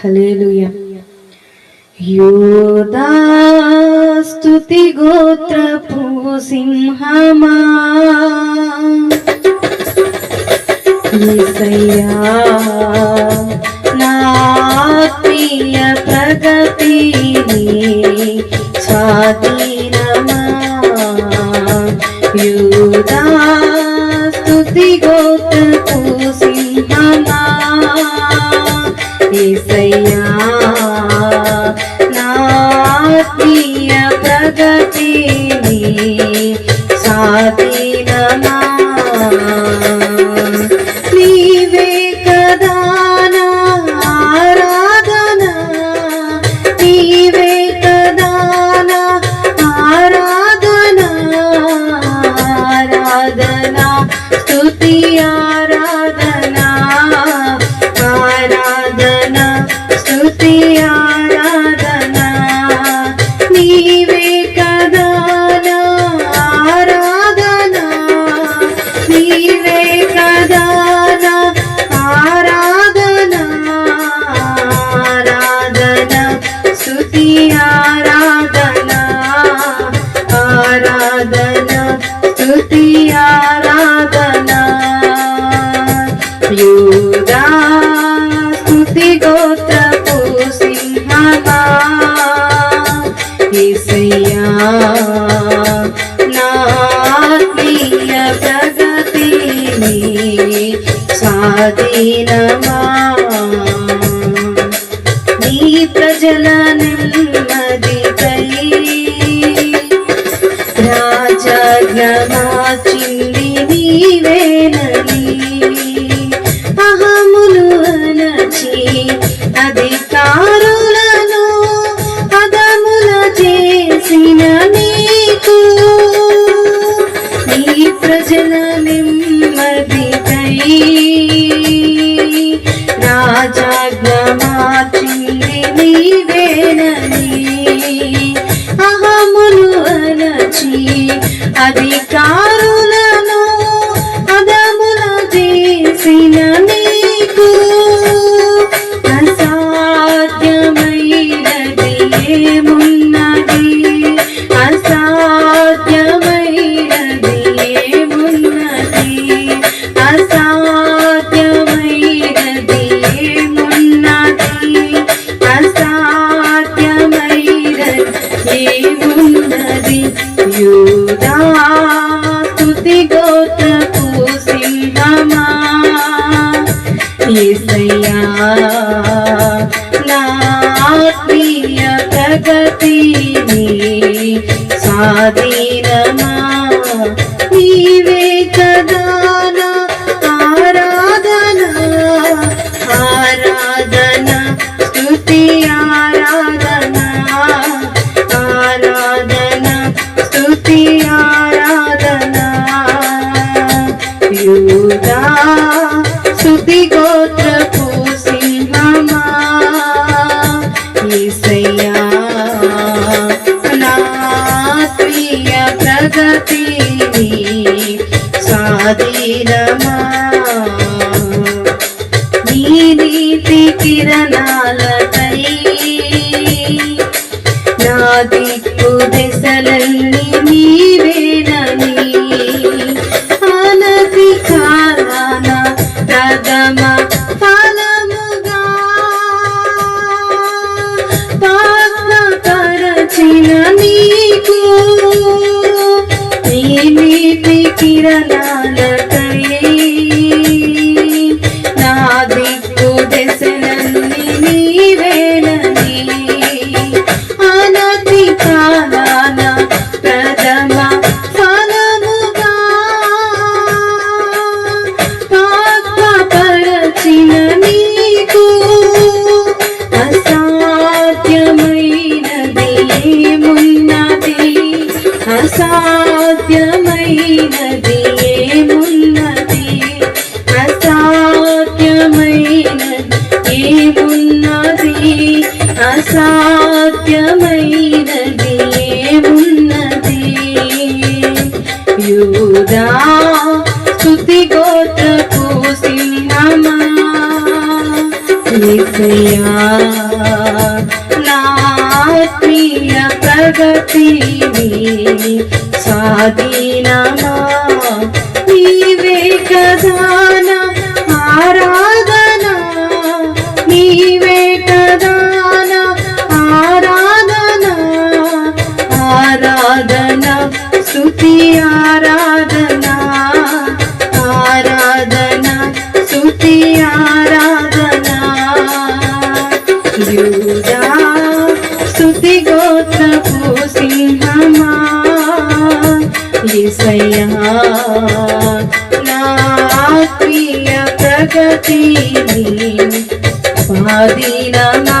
Hallelujah యోదాస్తుతి గోత్రపు సింహమా. నాత్మీయ ప్రగతి స్వాతి ఏసయ్యా నా ఆత్మీయ ప్రగతి స్తోత్రపు సింహమా? ఏసయ్యా నాత్మీయ ప్రగతిని స్వాధీనమా? నీ ప్రజల రాజాజ్ఞమాచింది నీవేనని అహములు అనచి అధికారులు ప్రగతి సాధీనమా? నీలమా నీ నీతి కిరణాలపై నా దిక్కు దశలన్నీ నీవేనని అనతి కాలాన ప్రథమ ఫలముగా పాత్ర పరచిన నీకు. నీ నీతి కిరణా ఏసయ్యా నా ప్రియ ప్రగతిని స్వాధీనం ఏసయ్యా నా ఆత్మీయ ప్రగతి పాదిన నా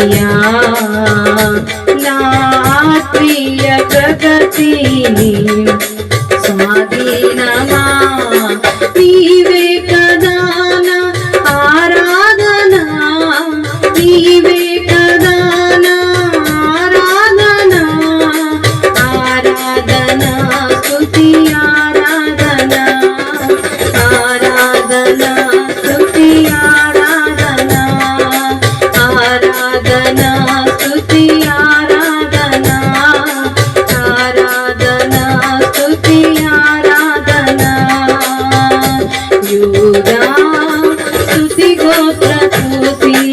ప్రియా నా ప్రియ ప్రగతిని